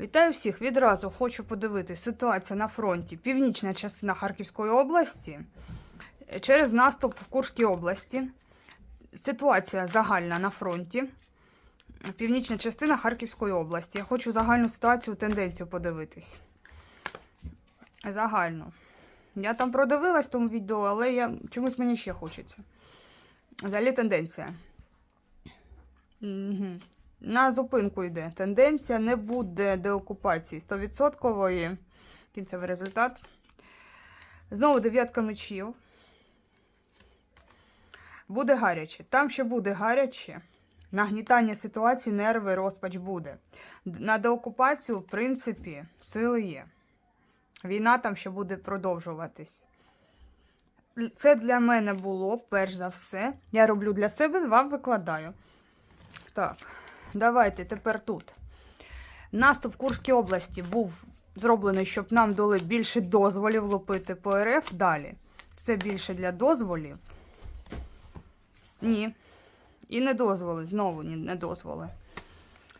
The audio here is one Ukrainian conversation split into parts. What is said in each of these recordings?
Вітаю всіх! Відразу хочу подивитись ситуація на фронті. Північна частина Харківської області через наступ в Курській області. Ситуація загальна на фронті. Північна частина Харківської області. Я хочу загальну ситуацію, тенденцію подивитись. Загально. Я там продивилась в тому відео, але я, чомусь мені ще хочеться. Взагалі тенденція. На зупинку йде. Тенденція не буде деокупації 100% кінцевий результат. Знову дев'ятка мечів. Буде гаряче. Там ще буде гаряче. Нагнітання ситуації, нерви, розпач буде. На деокупацію, в принципі, сили є. Війна там ще буде продовжуватись. Це для мене було, перш за все. Я роблю для себе, вам викладаю. Так, давайте тепер тут. Наступ в Курській області був зроблений, щоб нам дали більше дозволів лупити по РФ далі. Це більше для дозволів. Ні. І не дозволи. Знову не дозволи.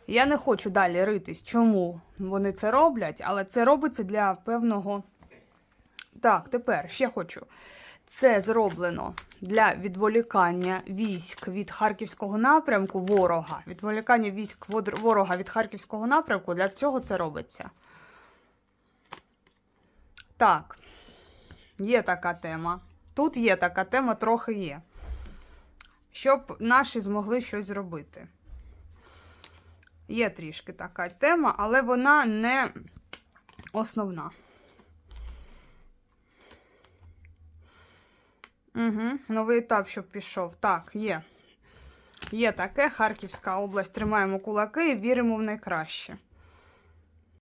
Я не хочу далі ритись, чому вони це роблять, але це робиться для певного. Так, тепер ще хочу. Це зроблено для відволікання військ від харківського напрямку ворога. Відволікання військ ворога від харківського напрямку. Для цього це робиться. Так, є така тема. Тут є така тема, трохи є. Щоб наші змогли щось зробити. Є трішки така тема, але вона не основна. Угу. Новий етап, щоб пішов. Так, є. Є таке. Харківська область. Тримаємо кулаки і віримо в найкраще.